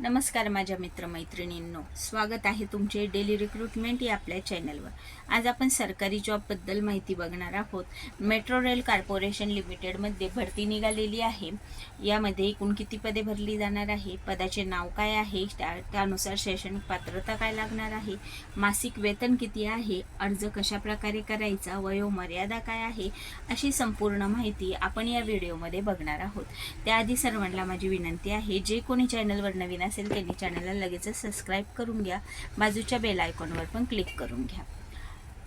नमस्कार माझ्या मित्रमैत्रिणींनो. स्वागत आहे तुमचे डेली रिक्रुटमेंट या आपल्या चॅनलवर आज आपण सरकारी जॉबबद्दल माहिती बघणार आहोत. मेट्रो रेल कॉर्पोरेशन लिमिटेडमध्ये भरती निघालेली आहे. यामध्ये एकूण किती पदे भरली जाणार आहे? पदाचे नाव काय आहे? त्या त्यानुसार शैक्षणिक पात्रता काय लागणार आहे? मासिक वेतन किती आहे? अर्ज कशा प्रकारे करायचा? वयोमर्यादा काय आहे? अशी संपूर्ण माहिती आपण या व्हिडिओमध्ये बघणार आहोत. त्याआधी सर्वांना माझी विनंती आहे जे कोणी चॅनलवर नवीन असेल त्यांनी चॅनलला लगेचच सबस्क्राईब करून घ्या. बाजूच्या बेल आयकॉनवर पण क्लिक करून घ्या.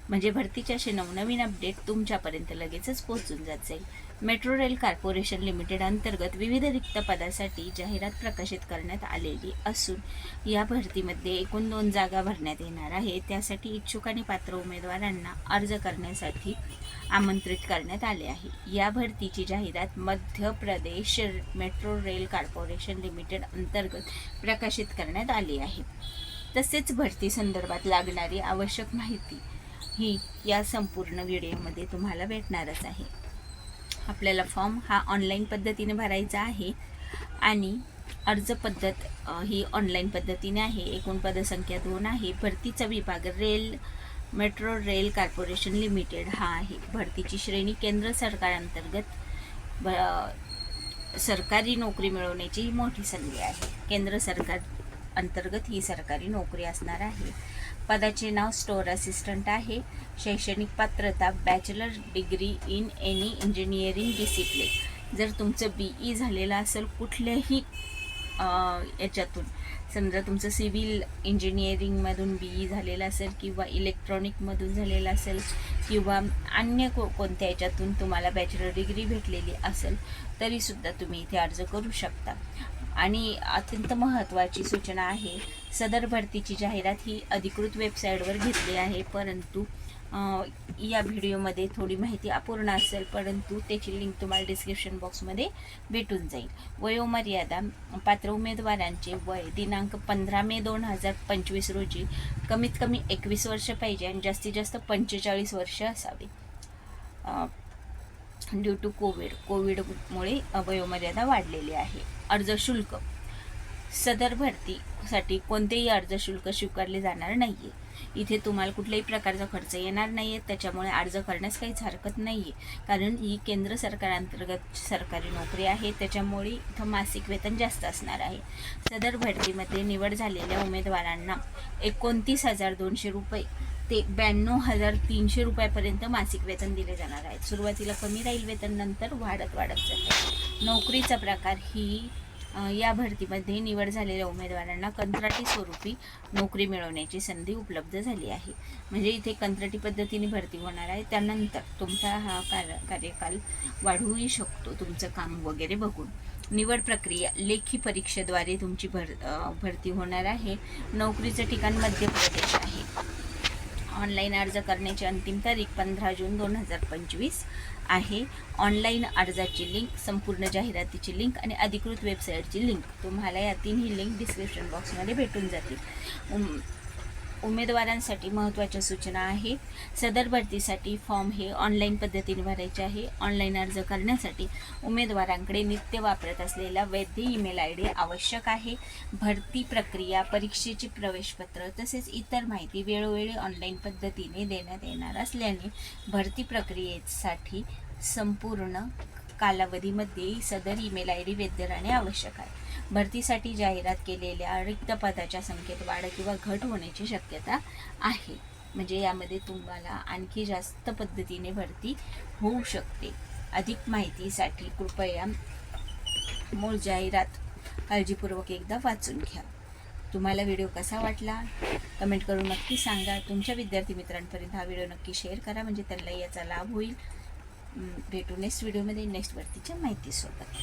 म्हणजे भरतीचे असे नवनवीन अपडेट तुमच्यापर्यंत लगेचच पोहोचून जात जाईल मेट्रो रेल कॉर्पोरेशन लिमिटेड अंतर्गत विविध रिक्त पदासाठी जाहिरात प्रकाशित करण्यात आलेली असून या भरतीमध्ये एकूण दोन जागा भरण्यात येणार आहे त्यासाठी इच्छुक आणि पात्र उमेदवारांना अर्ज करण्यासाठी आमंत्रित करण्यात आले आहे. या भरतीची जाहिरात Madhya Pradesh metro rail corporation limited अंतर्गत प्रकाशित करण्यात आली आहे. तसेच भरती संदर्भात लागणारी आवश्यक माहिती ही या संपूर्ण व्हिडिओमध्ये तुम्हाला भेटणारच आहे. आपल्याला फॉर्म हा ऑनलाईन पद्धतीने भरायचा आहे. आणि अर्ज पद्धत ही ऑनलाईन पद्धतीने आहे. एकूण पदसंख्या दोन आहे. भरतीचा विभाग rail metro rail corporation limited हा आहे. भरतीची श्रेणी केंद्र सरकारांतर्गत ब- सरकारी नोकरी मिळवण्याची ही मोठी संधी आहे. केंद्र सरकार अंतर्गत ही सरकारी नोकरी असणार आहे. पदाचे नाव स्टोअर असिस्टंट आहे. शैक्षणिक पात्रता bachelor degree in any engineering discipline. जर तुमचं बी ई झालेलं असेल कुठल्याही याच्यातून समजा तुमचं सिव्हिल इंजिनिअरिंगमधून बी ई झालेलं असेल किंवा इलेक्ट्रॉनिकमधून झालेलं असेल किंवा अन्य को कोणत्या याच्यातून तुम्हाला बॅचलर डिग्री भेटलेली असेल तरीसुद्धा तुम्ही इथे अर्ज करू शकता. आणि अत्यंत महत्त्वाची सूचना आहे सदर भरतीची जाहिरात ही अधिकृत वेबसाईटवर घेतली आहे परंतु या व्हिडिओमध्ये थोडी माहिती अपूर्ण असेल परंतु त्याची लिंक तुम्हाला डिस्क्रिप्शन बॉक्समध्ये भेटून जाईल. वयोमर्यादा पात्र उमेदवारांचे वय दिनांक पंधरा मे दोन हजार पंचवीस रोजी कमीत कमी एकवीस वर्ष पाहिजे आणि जास्तीत जास्त पंचेचाळीस वर्ष असावे. ड्यू टू कोविड कोविडमुळे वयोमर्यादा वाढलेली आहे. अर्ज शुल्क. सदर भरतीसाठी कोणतेही अर्ज शुल्क स्वीकारले जाणार नाही आहे इथे तुम्हाला कुठल्याही प्रकारचा खर्च येणार नाही आहे त्याच्यामुळे अर्ज करण्यास काहीच हरकत नाही आहे कारण ही केंद्र सरकारांतर्गत सरकारी नोकरी आहे. त्याच्यामुळे इथं मासिक वेतन जास्त असणार आहे. सदर भरतीमध्ये निवड झालेल्या उमेदवारांना एकोणतीस हजार दोनशे रुपये ते ब्याण्णव हजार तीनशे रुपयापर्यंत मासिक वेतन दिले जाणार आहे. सुरुवातीला कमी राहील वेतन नंतर वाढत वाढत जाते. नोकरीचा प्रकार ही या भरतीमध्ये निवड झालेल्या उमेदवारांना कंत्राटी स्वरूपी नोकरी मिळवण्याची संधी उपलब्ध झाली आहे. म्हणजे इथे कंत्राटी पद्धतीने भरती होणार आहे. त्यानंतर तुमचा हा कार कार्यकाल वाढवूही शकतो. तुमचं काम वगैरे बघून. निवड प्रक्रिया लेखी परीक्षेद्वारे तुमची भर भरती होणार आहे. नोकरीचं ठिकाण मध्य प्रदेश आहे. ऑनलाईन अर्ज करण्याची अंतिम तारीख पंधरा जून दोन हजार पंचवीस आहे. ऑनलाईन अर्जाची लिंक संपूर्ण जाहिरातीची लिंक आणि अधिकृत वेबसाईटची लिंक. तुम्हाला या तीनही लिंक डिस्क्रिप्शन बॉक्समध्ये भेटून जातील. उमेदवारांसाठी महत्त्वाच्या सूचना आहे. सदर भरतीसाठी फॉर्म हे ऑनलाईन पद्धतीने भरायचे आहे. ऑनलाईन अर्ज करण्यासाठी उमेदवारांकडे नित्य वापरत असलेला वैध ईमेल आय डी आवश्यक आहे. भरती प्रक्रिया परीक्षेची प्रवेशपत्र तसेच इतर माहिती वेळोवेळी ऑनलाईन पद्धतीने देण्यात येणार असल्याने भरती प्रक्रियेसाठी संपूर्ण कालावधीमध्ये सदर ईमेल आय डी वैध राहणे आवश्यक आहे. भरतीसाठी जाहिरात केलेल्या रिक्त पदाच्या संख्येत वाढ किंवा घट होण्याची शक्यता आहे. म्हणजे यामध्ये तुम्हाला आणखी जास्त पद्धतीने भरती होऊ शकते. अधिक माहितीसाठी कृपया मूळ जाहिरात काळजीपूर्वक एकदा वाचून घ्या. तुम्हाला व्हिडिओ कसा वाटला? कमेंट करून नक्की सांगा. तुमच्या विद्यार्थी मित्रांपर्यंत हा व्हिडिओ नक्की शेअर करा. म्हणजे त्यांना याचा लाभ होईल. भेटू नेक्स्ट व्हिडिओमध्ये नेक्स्ट भरतीच्या माहितीसोबत.